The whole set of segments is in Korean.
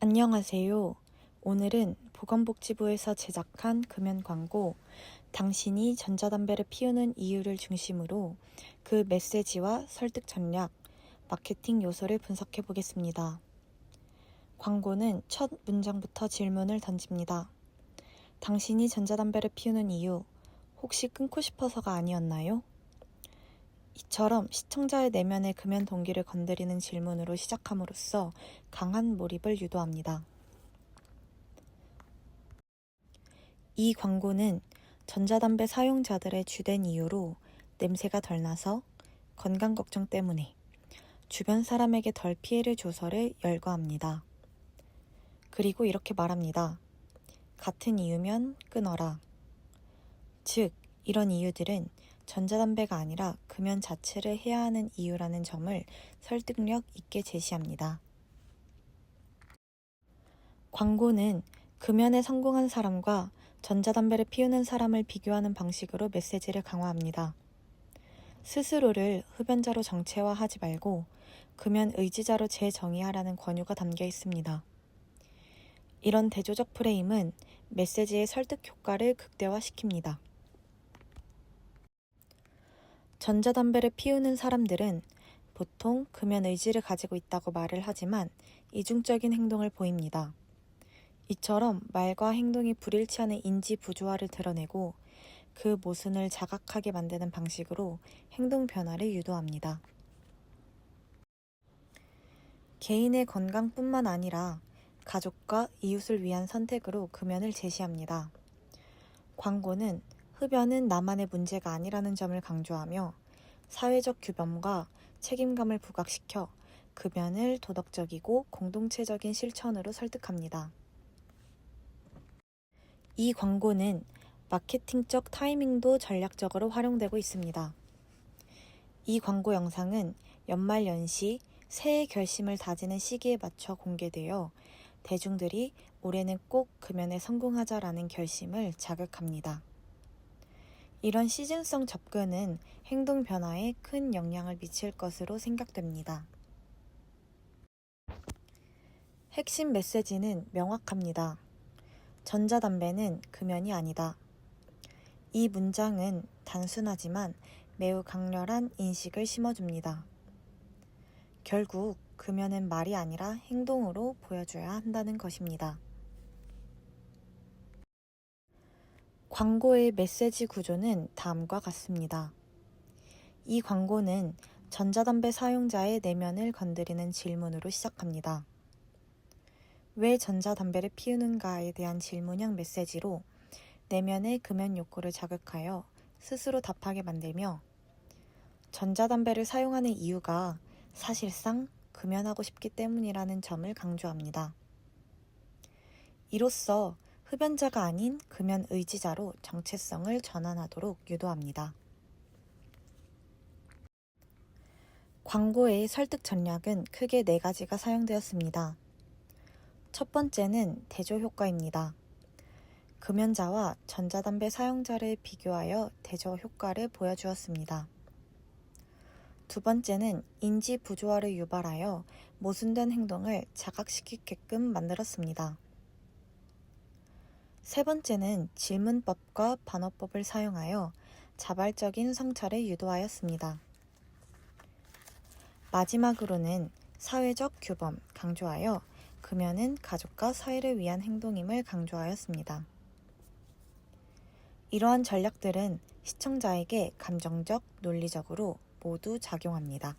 안녕하세요. 오늘은 보건복지부에서 제작한 금연 광고, 당신이 전자담배를 피우는 이유를 중심으로 그 메시지와 설득 전략, 마케팅 요소를 분석해 보겠습니다. 광고는 첫 문장부터 질문을 던집니다. 당신이 전자담배를 피우는 이유, 혹시 끊고 싶어서가 아니었나요? 이처럼 시청자의 내면의 금연 동기를 건드리는 질문으로 시작함으로써 강한 몰입을 유도합니다. 이 광고는 전자담배 사용자들의 주된 이유로 냄새가 덜 나서 건강 걱정 때문에 주변 사람에게 덜 피해를 줘서를 열거합니다. 그리고 이렇게 말합니다. 같은 이유면 끊어라. 즉, 이런 이유들은 전자담배가 아니라 금연 자체를 해야 하는 이유라는 점을 설득력 있게 제시합니다. 광고는 금연에 성공한 사람과 전자담배를 피우는 사람을 비교하는 방식으로 메시지를 강화합니다. 스스로를 흡연자로 정체화하지 말고 금연 의지자로 재정의하라는 권유가 담겨 있습니다. 이런 대조적 프레임은 메시지의 설득 효과를 극대화시킵니다. 전자담배를 피우는 사람들은 보통 금연 의지를 가지고 있다고 말을 하지만 이중적인 행동을 보입니다. 이처럼 말과 행동이 불일치하는 인지 부조화를 드러내고 그 모순을 자각하게 만드는 방식으로 행동 변화를 유도합니다. 개인의 건강뿐만 아니라 가족과 이웃을 위한 선택으로 금연을 제시합니다. 광고는 흡연은 나만의 문제가 아니라는 점을 강조하며 사회적 규범과 책임감을 부각시켜 금연을 도덕적이고 공동체적인 실천으로 설득합니다. 이 광고는 마케팅적 타이밍도 전략적으로 활용되고 있습니다. 이 광고 영상은 연말 연시 새해 결심을 다지는 시기에 맞춰 공개되어 대중들이 올해는 꼭 금연에 성공하자라는 결심을 자극합니다. 이런 시즌성 접근은 행동 변화에 큰 영향을 미칠 것으로 생각됩니다. 핵심 메시지는 명확합니다. 전자담배는 금연이 아니다. 이 문장은 단순하지만 매우 강렬한 인식을 심어줍니다. 결국 금연은 말이 아니라 행동으로 보여줘야 한다는 것입니다. 광고의 메시지 구조는 다음과 같습니다. 이 광고는 전자담배 사용자의 내면을 건드리는 질문으로 시작합니다. 왜 전자담배를 피우는가에 대한 질문형 메시지로 내면의 금연 욕구를 자극하여 스스로 답하게 만들며 전자담배를 사용하는 이유가 사실상 금연하고 싶기 때문이라는 점을 강조합니다. 이로써 흡연자가 아닌 금연 의지자로 정체성을 전환하도록 유도합니다. 광고의 설득 전략은 크게 네 가지가 사용되었습니다. 첫 번째는 대조 효과입니다. 금연자와 전자담배 사용자를 비교하여 대조 효과를 보여주었습니다. 두 번째는 인지 부조화를 유발하여 모순된 행동을 자각시키게끔 만들었습니다. 세 번째는 질문법과 반어법을 사용하여 자발적인 성찰을 유도하였습니다. 마지막으로는 사회적 규범 강조하여 금연은 가족과 사회를 위한 행동임을 강조하였습니다. 이러한 전략들은 시청자에게 감정적, 논리적으로 모두 작용합니다.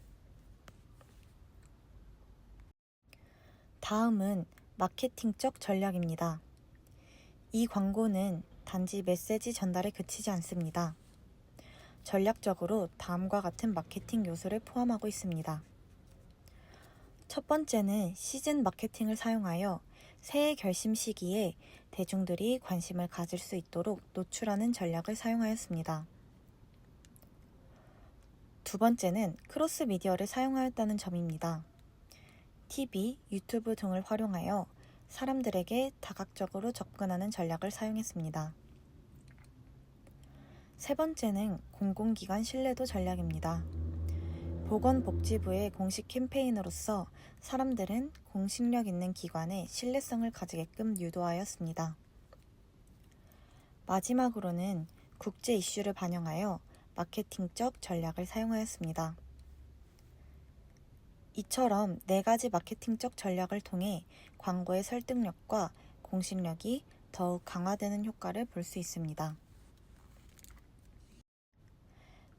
다음은 마케팅적 전략입니다. 이 광고는 단지 메시지 전달에 그치지 않습니다. 전략적으로 다음과 같은 마케팅 요소를 포함하고 있습니다. 첫 번째는 시즌 마케팅을 사용하여 새해 결심 시기에 대중들이 관심을 가질 수 있도록 노출하는 전략을 사용하였습니다. 두 번째는 크로스 미디어를 사용하였다는 점입니다. TV, 유튜브 등을 활용하여 사람들에게 다각적으로 접근하는 전략을 사용했습니다. 세 번째는 공공기관 신뢰도 전략입니다. 보건복지부의 공식 캠페인으로서 사람들은 공신력 있는 기관에 신뢰성을 가지게끔 유도하였습니다. 마지막으로는 국제 이슈를 반영하여 마케팅적 전략을 사용하였습니다. 이처럼 네 가지 마케팅적 전략을 통해 광고의 설득력과 공신력이 더욱 강화되는 효과를 볼 수 있습니다.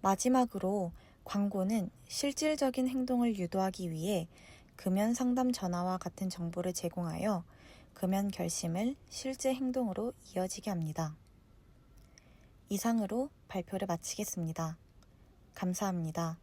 마지막으로 광고는 실질적인 행동을 유도하기 위해 금연 상담 전화와 같은 정보를 제공하여 금연 결심을 실제 행동으로 이어지게 합니다. 이상으로 발표를 마치겠습니다. 감사합니다.